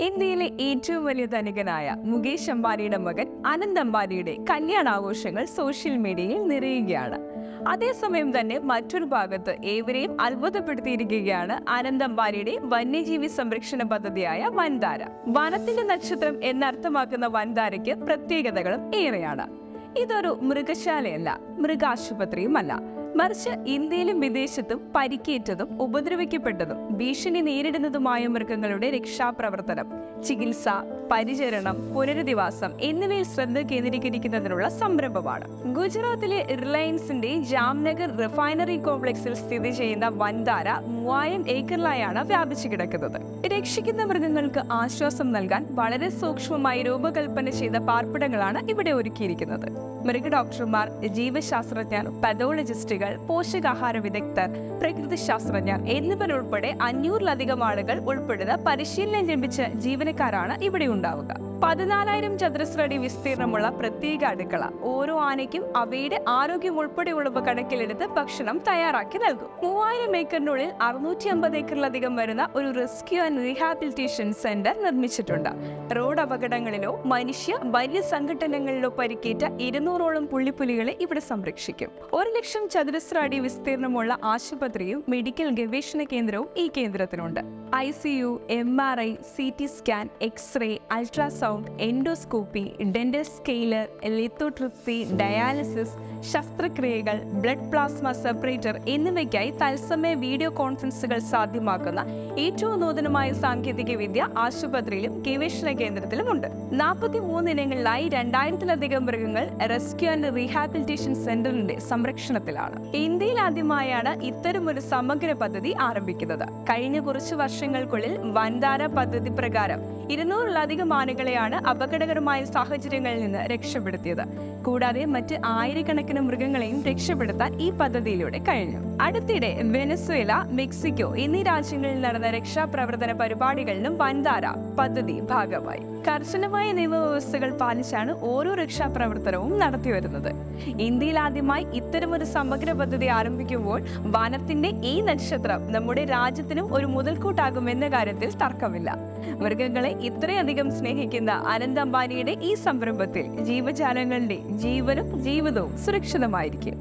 ഇന്ത്യയിലെ ഏറ്റവും വലിയ ധനികനായ മുകേഷ് അംബാനിയുടെ മകൻ അനന്ത് അംബാനിയുടെ കല്യാണാഘോഷങ്ങൾ സോഷ്യൽ മീഡിയയിൽ നിറയുകയാണ്. അതേസമയം തന്നെ മറ്റൊരു ഭാഗത്ത് ഏവരെയും അത്ഭുതപ്പെടുത്തിയിരിക്കുകയാണ് അനന്ത് അംബാനിയുടെ വന്യജീവി സംരക്ഷണ പദ്ധതിയായ വൻതാര. വനത്തിന്റെ നക്ഷത്രം എന്നർത്ഥമാക്കുന്ന വൻതാരയ്ക്ക് പ്രത്യേകതകളും ഏറെയാണ്. ഇതൊരു മൃഗശാലയല്ല മൃഗാശുപത്രിയുമല്ല. മറിച്ച് ഇന്ത്യയിലും വിദേശത്തും പരിക്കേറ്റതും ഉപദ്രവിക്കപ്പെട്ടതും ഭീഷണി നേരിടുന്നതുമായ മൃഗങ്ങളുടെ രക്ഷാപ്രവർത്തനം ചികിത്സ പരിചരണം പുനരധിവാസം എന്നിവയിൽ ശ്രദ്ധ കേന്ദ്രീകരിക്കുന്നതിനുള്ള സംരംഭമാണ്. ഗുജറാത്തിലെ റിലയൻസിന്റെ ജാംനഗർ റിഫൈനറി കോംപ്ലക്സിൽ സ്ഥിതി ചെയ്യുന്ന വൻതാര മൂവായിരം ഏക്കറിലായാണ് വ്യാപിച്ചു കിടക്കുന്നത്. രക്ഷിക്കുന്ന മൃഗങ്ങൾക്ക് ആശ്വാസം നൽകാൻ വളരെ സൂക്ഷ്മമായി രൂപകൽപ്പന ചെയ്ത പാർപ്പിടങ്ങളാണ് ഇവിടെ ഒരുക്കിയിരിക്കുന്നത്. മൃഗ ഡോക്ടർമാർ ജീവശാസ്ത്രജ്ഞർ പതോളജിസ്റ്റുകൾ പോഷകാഹാര വിദഗ്ധർ പ്രകൃതി ശാസ്ത്രജ്ഞർ എന്നിവരുൾപ്പെടെ അഞ്ഞൂറിലധികം ആളുകൾ ഉൾപ്പെടുന്ന പരിശീലനം ലഭിച്ച ജീവനക്കാരാണ് ഇവിടെ ഉണ്ടാവുക. പതിനാലായിരം ചതുരശ്രടി വിസ്തീർണമുള്ള പ്രത്യേക അടുക്കള ഓരോ ആനയ്ക്കും അവയുടെ ആരോഗ്യം ഉൾപ്പെടെയുള്ളവ കണക്കിലെടുത്ത് ഭക്ഷണം തയ്യാറാക്കി നൽകും. മൂവായിരം ഏക്കറിനുള്ളിൽ അറുന്നൂറ്റി അമ്പത് ഏക്കറിലധികം വരുന്ന ഒരു റെസ്ക്യൂ ആൻഡ് റീഹാബിലിറ്റേഷൻ സെന്റർ നിർമ്മിച്ചിട്ടുണ്ട്. റോഡ് അപകടങ്ങളിലോ മനുഷ്യ വലിയ സംഘടനകളിലോ പരിക്കേറ്റ ഇരുന്നൂറോളം പുള്ളിപ്പുലികളെ ഇവിടെ സംരക്ഷിക്കും. ഒരു ലക്ഷം ചതുരശ്ര അടി വിസ്തീർണമുള്ള ആശുപത്രിയും മെഡിക്കൽ ഗവേഷണ കേന്ദ്രവും ഈ കേന്ദ്രത്തിനുണ്ട്. I C U M R I C T scan x-ray ultrasound endoscopy dental scaler lithotripsy dialysis ശസ്ത്രക്രിയകൾ ബ്ലഡ് പ്ലാസ്മ സെപ്പറേറ്റർ എന്നിവയ്ക്കായി തത്സമയ വീഡിയോ കോൺഫറൻസുകൾ സാധ്യമാക്കുന്ന ഏറ്റവും നൂതനമായ സാങ്കേതിക വിദ്യ ആശുപത്രിയിലും ഗവേഷണ കേന്ദ്രത്തിലുമുണ്ട്. നാൽപ്പത്തി മൂന്ന് ഇനങ്ങളിലായി രണ്ടായിരത്തിലധികം മൃഗങ്ങൾ റെസ്ക്യൂ ആൻഡ് റീഹാബിലിറ്റേഷൻ സെന്ററിന്റെ സംരക്ഷണത്തിലാണ്. ഇന്ത്യയിൽ ആദ്യമായാണ് ഇത്തരമൊരു സമഗ്ര പദ്ധതി ആരംഭിക്കുന്നത്. കഴിഞ്ഞ കുറച്ച് വർഷങ്ങൾക്കുള്ളിൽ വൻതാര പദ്ധതി പ്രകാരം ഇരുന്നൂറിലധികം ആനകളെയാണ് അപകടകരമായ സാഹചര്യങ്ങളിൽ നിന്ന് രക്ഷപ്പെടുത്തിയത്. കൂടാതെ മറ്റ് ആയിരക്കണക്കിന് മൃഗങ്ങളെയും രക്ഷപ്പെടുത്താൻ ഈ പദ്ധതിയിലൂടെ കഴിഞ്ഞു. അടുത്തിടെ വെനസ്വേല മെക്സിക്കോ എന്നീ രാജ്യങ്ങളിൽ നടന്ന രക്ഷാപ്രവർത്തന പരിപാടികളിലും വൻതാര പദ്ധതി ഭാഗമായി. കർശനമായ നിയമവ്യവസ്ഥകൾ പാലിച്ചാണ് ഓരോ രക്ഷാപ്രവർത്തനവും നടത്തിവരുന്നത് ഇന്ത്യയിൽ ആദ്യമായി ഇത്തരമൊരു സമഗ്ര പദ്ധതി ആരംഭിക്കുമ്പോൾ വനത്തിന്റെ ഈ നക്ഷത്രം നമ്മുടെ രാജ്യത്തിനും ഒരു മുതൽക്കൂട്ടാകുമെന്ന കാര്യത്തിൽ തർക്കമില്ല. മൃഗങ്ങളെ ഇത്രയധികം സ്നേഹിക്കുന്ന അനന്ത് അംബാനിയുടെ ഈ സംരംഭത്തിൽ ജീവജാലങ്ങളുടെ ജീവനും ജീവിതവും സുരക്ഷിതമായിരിക്കും.